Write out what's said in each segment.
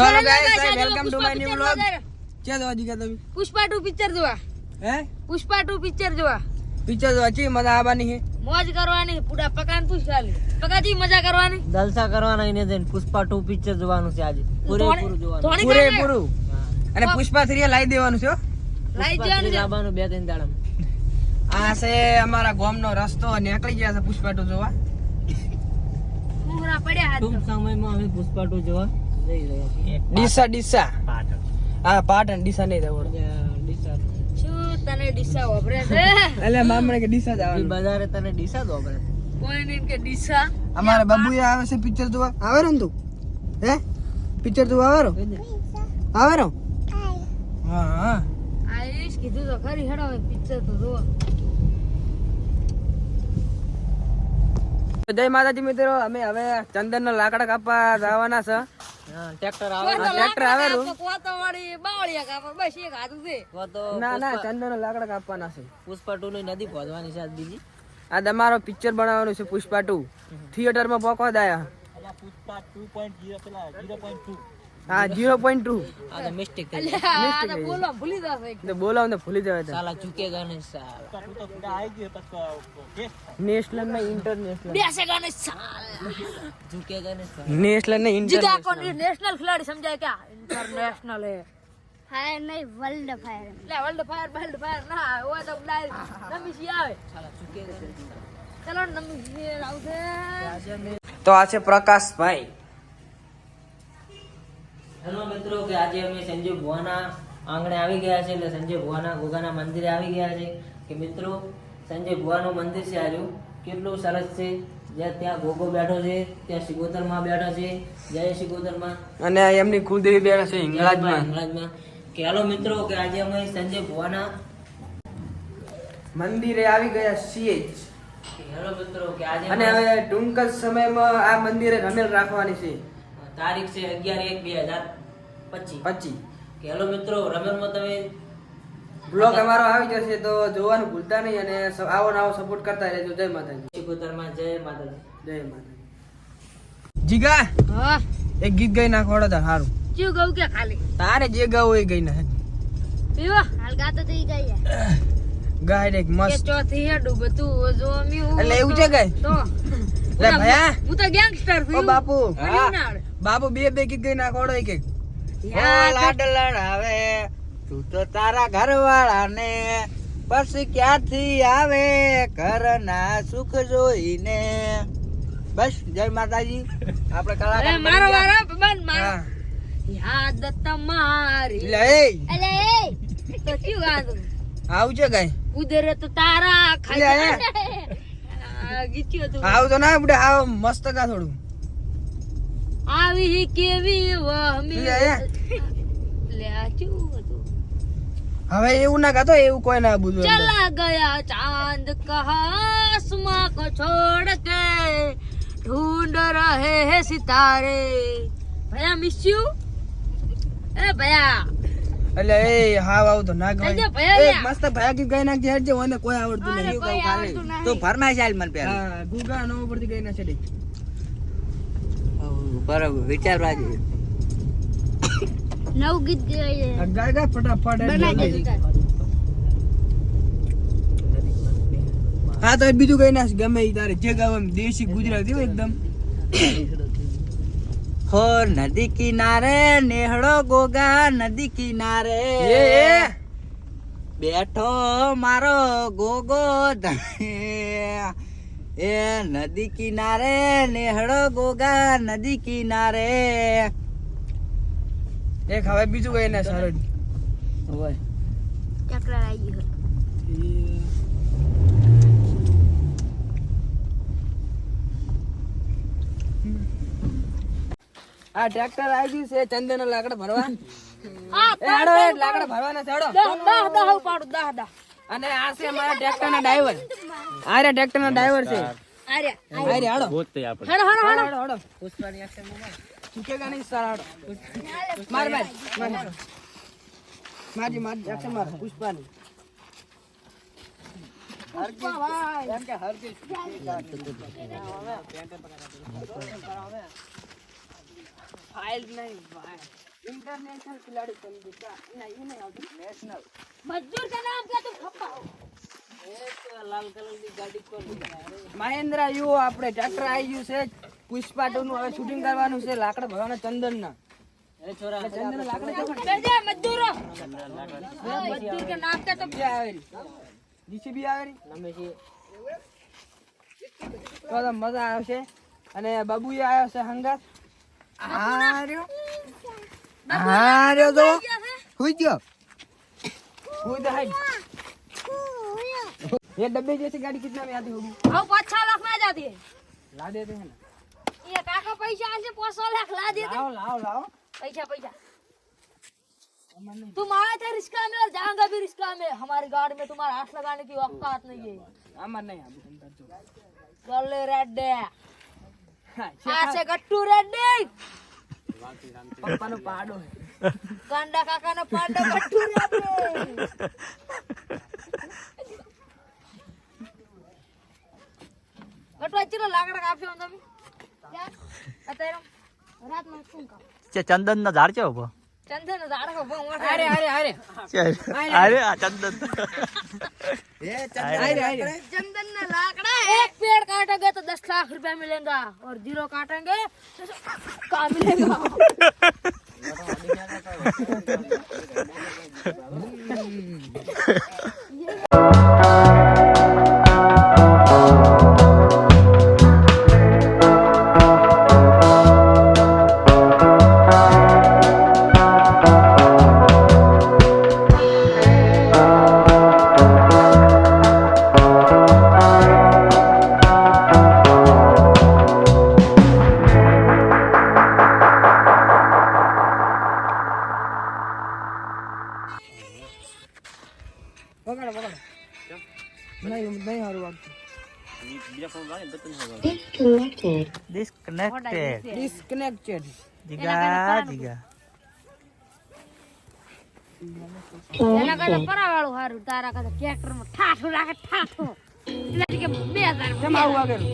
I આજે welcome to Pushpa my new picture vlog. જોવા જોવા તમે? પુષ્પા 2 પિક્ચર જોવા. હે? પુષ્પા 2 પિક્ચર જોવા. પિક્ચર જોવા ચી મજા આવવાની હે મોજ કરવાની પૂડા પકાન પૂછવાની પકાજી મજા કરવાની. જલસા કરવાના એને જઈને પુષ્પા 2 પિક્ચર જોવાનું છે આજે. પૂરેપૂરું જોવાનું. પૂરેપૂરું. અને પુષ્પા થ્રી લાવી દેવાનું છે હો. લાઈ છે. લાવવાનું બે ત્રણ દાડામાં. આ છે અમારા ગામનો રસ્તો નીકળી ગયા છે પુષ્પા ટુ જોવા. પૂરા પડ્યા હાથ ટૂંક સમયમાં અમે પુષ્પા ટુ જોવા. રહ્યા છીએ. ડીસા ડીસા. હા પાટણ ડીસા નહીં જવાનું. ડીસા. શું તને ડીસા વાપરે છે? એટલે મામણે કે ડીસા ઈ જવાનું બજારે તને ડીસા દો આપણે કોઈ નહીં કે ડીસા. અમારા બાબુ આવે છે પિક્ચર જોવા. આવે ને તું? હે? પિક્ચર જોવા આવે આવે રો હા હા. આયુષ કીધું તો ખરી હેડો પિક્ચર તો જોવા. જય માતાજી મિત્રો અમે હવે ચંદન નો લાકડા કાપવા જવાના છે. ટ્રેક્ટર આવે. કોઈ આવે લાકડા રૂ. કાપો, કોઈ તો વળી બાવળિયા કાપો, બસ એક હાથું છે. તો તો ના ના ચંદન લાકડા કાપવાના છે. પુષ્પા ટુ ની નદી પહોંચવાની છે આજ બીજી. આ તમારો પિક્ચર બનાવવાનું છે પુષ્પા ટુ થિયેટરમાં પોકવા દાયા. પુષ્પા ટુ પોઈન્ટ જીરો પેલા જીરો પોઈન્ટ ટુ હા જીરો પોઈન્ટ ટુ આ મિસ્ટેક થઈ ભૂલી જશે તો. ભૂલી જવાય તો. સાલા ચૂકેગા ને નેશનલમાં ઇન્ટરનેશનલ બેસે ગા ને સાલા ને સાલા ને નેશનલ ખેલાડી સમજાય કે ઇન્ટરનેશનલ હે ફાયર નહીં વર્લ્ડ ફાયર એટલે વર્લ્ડ ફાયર વર્લ્ડ ફાયર ના ઓ તો ડાયરેક્ટ નમી આવે. નમી આવશે તો આ છે પ્રકાશભાઈ. હેલો મિત્રો કે આજે અમે સંજય ભુવાના આંગણે આવી ગયા છે એટલે સંજય ભુવાના ગોગાના મંદિરે આવી ગયા છે. કે મિત્રો સંજય ભુવાનું મંદિર છે આજુ. કેટલું સરસ છે. જ્યાં ત્યાં ગોગો બેઠો છે ત્યાં સિગોતરમાં બેઠો છે. જય સિગોતરમાં અને એમની કુલદેવી બેઠા છે હિંગળાજમાં હિંગળાજમાં કે હેલો મિત્રો કે આજે અમે સંજય ભુવાના મંદિરે આવી ગયા છીએ હેલો મિત્રો કે આજે અને હવે ટૂંક જ સમયમાં આ મંદિરે રમેલ રાખવાની છે. તારીખ છે અગિયાર એક બે હજાર પચીસ. પછી કે હેલો મિત્રો રમેલમાં તમે બ્લોગ અમારો આવી જશે તો જોવાનું ભૂલતા નહીં અને આવો ને આવો સપોર્ટ કરતા રહેજો. જય માતાજી. શિકોતરમાં જય માતાજી. જય માતાજી. જીગા હા. એક ગીત ગઈ નાખવાડો તાર સારું ચિયો ગયું કે ખાલી? તારે જે ગાવું એ ગઈ ના પીવો હાલ ગાતો થઈ ગઈ ગાય કે મસ્ત. ચોથી હેડું બધું જો મી એટલે એવું છે કઈ તો. લે ભયા. હું તો ગેંગસ્ટર ઓ બાપુ. મને બાપુ બે બે ગીત ગઈ નાખવાડો એક એક. યા, લાડલણ આવે તું તો તારા ઘરવાળાને પછી ક્યાંથી આવે ઘરના સુખ જોઈને. બસ જય માતાજી. આપણે કલાકાર મારો વારો બંધ મારો. યાદ તમારી. લે. અલે તો શું ગાતું આવું છે કઈ? કુદરત તારા લે, ખાઈ ગીચ્યો તું? આવ તો ના બુડે આવ મસ્ત કા થોડું. આવી કેવી વહમી લે આ હવે એવું ના ગાતો એવું કોઈ ના બુજો ચલા ગયા ચાંદ કહાસમાં કો છોડ કે? ઢૂંઢ રહે હે સિતારે. ભયા મિસ યુ એ ભયા. એટલે એ હા વાવ તો ના ગવાય. એ મસ્ત ભયા ગીત ગાઈ નાખજે હેડજે ઓને કોઈ આવડતું નહીં. તો ભરના ચાલ મન પેલા ગુગા નો ઉપરથી ગઈ ના છે બરાબર વિચારવા જોઈએ નવું ગીત ગાય ગાય ફટાફટ. હા તો બીજું કઈ ના ગમે તારે જે ગાવ દેશી ગુજરાતી હોય એકદમ હો નદી કિનારે નેહળો ગોગા નદી કિનારે. બેઠો મારો ગોગો ધણે. એ નદી કિનારે નેહળો ગોગા નદી કિનારે. એક હવે બીજું કઈ ના સરળ ચક્ર આવી ગયું. આ ટ્રેક્ટર આવી ગયું છે ચંદન લાકડા ભરવા. હેડો એ લાકડા ભરવાના છે હેડો. દહ દહ દહ ઉપાડું દહ દહ. અને આ છે અમારા ટ્રેક્ટર ના ડ્રાઈવર આ ટ્રેક્ટર ના ડ્રાઈવર છે આર્યા. આ હેડો. હણ હણ હણ હેડો હેડો પુષ્પાની એક્શનમાં ચૂકેગા નહીં સારા હેડો. માર માર માર મારી મારી એક્શન માર પુષ્પાની. એમ કે હરજી. ફાઇલ નહીં ભાઈ. ઇન્ટરનેશનલ ખિલાડી બની દીકરા ના એ આવતું નેશનલ મજૂર કે નામ કે તું ખપાઓ લાલ કલરની ગાડી કોણ મહેન્દ્ર યુ આપણે ટ્રેક્ટર આવી ગયું છે. પુષ્પા ટુ નું હવે શૂટિંગ કરવાનું છે. લાકડા ભરવાના ચંદન ના ચંદન લાકડા બેજા છે મજા આવશે. અને બાબુએ આવ્યો છે હંગાત. આ આ રહ્યો તો હુઈ ગયો હુઈ તો હાઈડ ये डब्बे जैसी गाड़ी कितना में आती होगी आओ पाँच छह लाख में आ जाती है ला देते हैं ना ये काका पैसा से पाँच सौ लाख ला देते लाओ लाओ लाओ पैसा पैसा तुम आए थे रिश्का में और जाएंगे भी रिश्का में हमारी गाड़ी में तुम्हारा हाथ लगाने की औकात नहीं है हमार नहीं अभी हम कर चुके गले रेड्डे हाँ, आज से गट्टू रेड्डी पप्पा પપ્પાનો પાડો કાંડા કાકાનો પાડો બઠું રે ચંદન ના ઝાડ છે ઊભો? ચંદન ઝાડ કો બહુ अरे अरे अरे અરે આ ચંદન अरे अरे चंदन ना लाकड़ा एक पेड़ काटेंगे तो दस लाख रुपया मिलेगा और जीरो काटेंगे तो का मिलेगा ડિસ્કનેક્ટેડ ડિસ્કનેક્ટેડ જીગા જીગા એના કરતા પરાવાળું હારું તારા કરતા ટ્રેક્ટરમાં ઠાઠું રાખે ઠાઠું એટલે કે બે હજાર કેમ આવું વાગેલું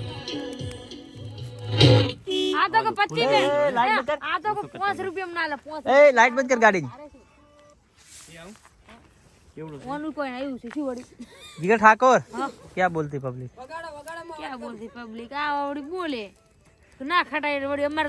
આ તો કે પચીસ એ, લાઈટ બંધ કર. આ તો કે પાંચ રૂપિયા ના લે પાંચ એ લાઈટ બંધ કર ગાડી ઓનું કોઈ આવ્યું છે શું વળી? જીગા ઠાકોર? ક્યાં બોલતી પબ્લિક વગાડો વગાડો ક્યાં બોલતી પબ્લિક આ વળી બોલે. ના ખટાઈ વળી અમારે